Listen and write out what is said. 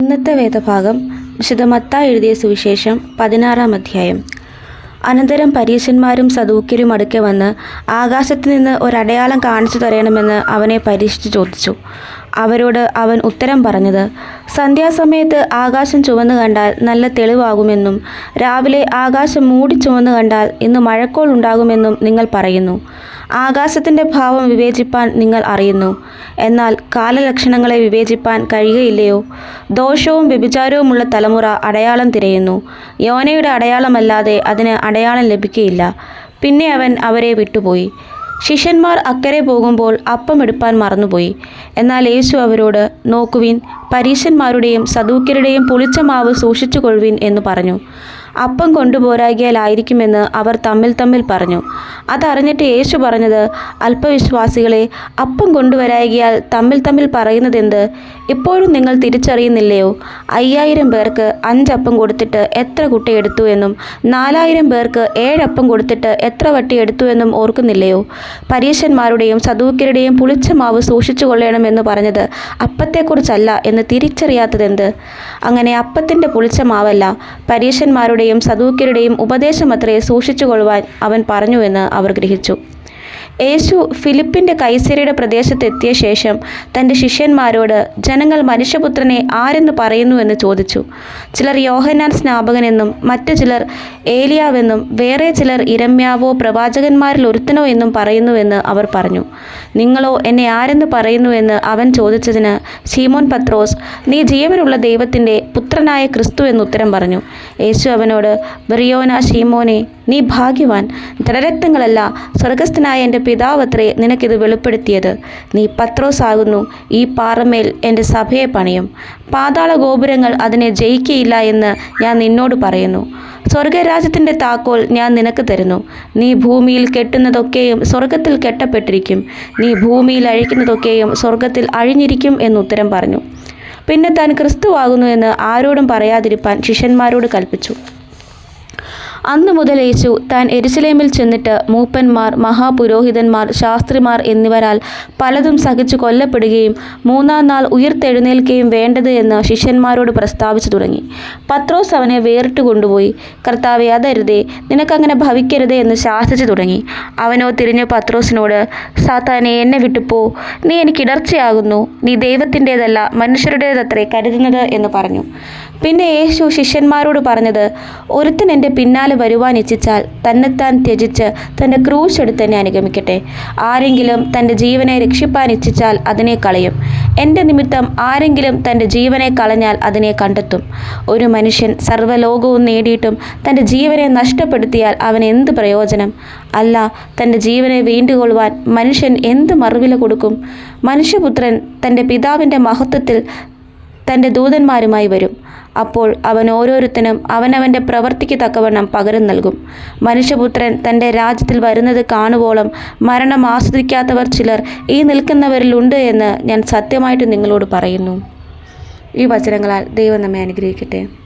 ഇന്നത്തെ വേദഭാഗം വിശുദ്ധ എഴുതിയ സുവിശേഷം പതിനാറാം അധ്യായം. അനന്തരം പരീശന്മാരും സദൂക്യരും അടുക്കെ വന്ന് ആകാശത്ത് നിന്ന് ഒരടയാളം കാണിച്ചു തരണമെന്ന് അവനെ പരീക്ഷിച്ച് ചോദിച്ചു. അവരോട് അവൻ ഉത്തരം പറഞ്ഞത് സന്ധ്യാസമയത്ത് ആകാശം ചുവന്നു കണ്ടാൽ നല്ല തെളിവാകുമെന്നും രാവിലെ ആകാശം മൂടി ചുവന്നു കണ്ടാൽ ഇന്ന് മഴക്കോൾ ഉണ്ടാകുമെന്നും നിങ്ങൾ പറയുന്നു. ആകാശത്തിന്റെ ഭാവം വിവേചിപ്പാൻ നിങ്ങൾ അറിയുന്നു. എന്നാൽ കാലലക്ഷണങ്ങളെ വിവേചിപ്പാൻ കഴിയുകയില്ലയോ? ദോഷവും വ്യഭിചാരവുമുള്ള തലമുറ അടയാളം തിരയുന്നു. യോനയുടെ അടയാളമല്ലാതെ അതിന് അടയാളം ലഭിക്കുകയില്ല പിന്നെ അവൻ അവരെ വിട്ടുപോയി. ശിഷ്യന്മാർ അക്കരെ പോകുമ്പോൾ അപ്പം എടുപ്പാൻ മറന്നുപോയി. എന്നാൽ യേശു അവരോട് നോക്കുവിൻ പരീശന്മാരുടെയും സദൂക്യരുടെയും പുളിച്ച മാവ് സൂക്ഷിച്ചുകൊള്ളുവിൻ എന്ന് പറഞ്ഞു. അപ്പം കൊണ്ടുപോരാകിയാലായിരിക്കുമെന്ന് അവർ തമ്മിൽ തമ്മിൽ പറഞ്ഞു. അതറിഞ്ഞിട്ട് യേശു പറഞ്ഞത് അല്പവിശ്വാസികളെ അപ്പം കൊണ്ടുവരായികയാൽ തമ്മിൽ തമ്മിൽ പറയുന്നതെന്ത്? ഇപ്പോഴും നിങ്ങൾ തിരിച്ചറിയുന്നില്ലയോ? അയ്യായിരം പേർക്ക് അഞ്ചപ്പം കൊടുത്തിട്ട് എത്ര കുട്ടി എടുത്തു എന്നും നാലായിരം പേർക്ക് ഏഴപ്പം കൊടുത്തിട്ട് എത്ര വട്ടി എടുത്തു എന്നും ഓർക്കുന്നില്ലയോ? പരീശന്മാരുടെയും സദൂക്കരുടെയും പുളിച്ച മാവ് സൂക്ഷിച്ചു കൊള്ളണമെന്ന് പറഞ്ഞത് അപ്പത്തെക്കുറിച്ചല്ല എന്ന് തിരിച്ചറിയാത്തതെന്ത്? അങ്ങനെ അപ്പത്തിന്റെ പുളിച്ച മാവല്ല പരീശന്മാരുടെയും സദൂക്യരുടെയും ഉപദേശമത്രേ സൂക്ഷിച്ചു കൊള്ളുവാൻ അവൻ പറഞ്ഞുവെന്ന് അവർ ഗ്രഹിച്ചു. യേശു ഫിലിപ്പിന്റെ കൈസരിയുടെ പ്രദേശത്തെത്തിയ ശേഷം തന്റെ ശിഷ്യന്മാരോട് ജനങ്ങൾ മനുഷ്യപുത്രനെ ആരെന്ന് പറയുന്നു? എന്ന് ചോദിച്ചു. ചിലർ യോഹന്നാൻ സ്നാപകനെന്നും മറ്റു ചിലർ ഏലിയാവെന്നും വേറെ ചിലർ ഇരമ്യാവോ പ്രവാചകന്മാരിൽ ഒരുത്തനോ എന്നും പറയുന്നുവെന്ന് അവർ പറഞ്ഞു. നിങ്ങളോ എന്നെ ആരെന്ന് പറയുന്നുവെന്ന് അവൻ ചോദിച്ചതിന് ശീമോൻ പത്രോസ് നീ ജീവനുള്ള ദൈവത്തിന്റെ പുത്രനായ ക്രിസ്തു എന്ന് ഉത്തരം പറഞ്ഞു. യേശു അവനോട് ബറിയോന ശീമോനെ നീ ഭാഗ്യവാൻ. ദൃഢരക്തങ്ങളല്ല സ്വർഗസ്ഥനായ എന്റെ പിതാവത്രേ നിനക്കിത് വെളിപ്പെടുത്തിയത്. നീ പത്രോസാകുന്നു ഈ പാറമേൽ എന്റെ സഭയെ പണിയും. പാതാള ഗോപുരങ്ങൾ അതിനെ ജയിക്കയില്ല എന്ന് ഞാൻ നിന്നോട് പറയുന്നു. സ്വർഗരാജ്യത്തിന്റെ താക്കോൽ ഞാൻ നിനക്ക് തരുന്നു. നീ ഭൂമിയിൽ കെട്ടുന്നതൊക്കെയും സ്വർഗത്തിൽ കെട്ടപ്പെട്ടിരിക്കും. നീ ഭൂമിയിൽ അഴിക്കുന്നതൊക്കെയും സ്വർഗത്തിൽ അഴിഞ്ഞിരിക്കും എന്നുത്തരം പറഞ്ഞു. പിന്നെ താൻ ക്രിസ്തുവാകുന്നു എന്ന് ആരോടും പറയാതിരിപ്പാൻ ശിഷ്യന്മാരോട് കൽപ്പിച്ചു. അന്നു മുതൽ യേശു താൻ എരുസലേമിൽ ചെന്നിട്ട് മൂപ്പന്മാർ മഹാപുരോഹിതന്മാർ ശാസ്ത്രിമാർ എന്നിവരാൽ പലതും സഹിച്ചു കൊല്ലപ്പെടുകയും മൂന്നാം നാൾ ഉയർത്തെഴുന്നേൽക്കുകയും വേണ്ടത് എന്ന് ശിഷ്യന്മാരോട് പ്രസ്താവിച്ചു തുടങ്ങി. പത്രോസ് അവനെ വേറിട്ട് കൊണ്ടുപോയി. കർത്താവെ അതരുതേ നിനക്കങ്ങനെ ഭവിക്കരുതേ എന്ന് ശാസിച്ചു തുടങ്ങി. അവനോ തിരിഞ്ഞു പത്രോസിനോട് സാത്താനെ എന്നെ വിട്ടുപോ നീ എനിക്ക് ഇടർച്ചയാകുന്നു. നീ ദൈവത്തിന്റേതല്ല മനുഷ്യരുടേതത്രേ കരുതുന്നത് എന്ന് പറഞ്ഞു. പിന്നെ യേശു ശിഷ്യന്മാരോട് പറഞ്ഞത് ഒരുത്തൻ എന്റെ പിന്നാലെ വരുവാൻ ഇച്ഛിച്ചാൽ തന്നെത്താൻ ത്യജിച്ച് തന്റെ ക്രൂശ് എടുത്ത് എന്നെ അനുഗമിക്കട്ടെ. ആരെങ്കിലും തന്റെ ജീവനെ രക്ഷിപ്പാൻ ഇച്ഛിച്ചാൽ അതിനെ കളയും. എന്റെ നിമിത്തം ആരെങ്കിലും തന്റെ ജീവനെ കളഞ്ഞാൽ അതിനെ കണ്ടെത്തും. ഒരു മനുഷ്യൻ സർവലോകവും നേടിയിട്ടും തന്റെ ജീവനെ നഷ്ടപ്പെടുത്തിയാൽ അവൻ എന്ത് പ്രയോജനം? അല്ല തന്റെ ജീവനെ വീണ്ടുകൊള്ളുവാൻ മനുഷ്യൻ എന്ത് മറുവില കൊടുക്കും? മനുഷ്യപുത്രൻ തന്റെ പിതാവിന്റെ മഹത്വത്തിൽ തന്റെ ദൂതന്മാരുമായി വരും. അപ്പോൾ അവൻ ഓരോരുത്തനും അവനവന്റെ പ്രവൃത്തിക്ക് തക്കവണ്ണം പകരം നൽകും. മനുഷ്യപുത്രൻ തന്റെ രാജ്യത്തിൽ വരുന്നത് കാണുവോളം മരണം ആസ്വദിക്കാത്തവർ ചിലർ ഈ നിൽക്കുന്നവരിലുണ്ട് എന്ന് ഞാൻ സത്യമായിട്ട് നിങ്ങളോട് പറയുന്നു. ഈ വചനങ്ങളാൽ ദൈവം നമ്മെ അനുഗ്രഹിക്കട്ടെ.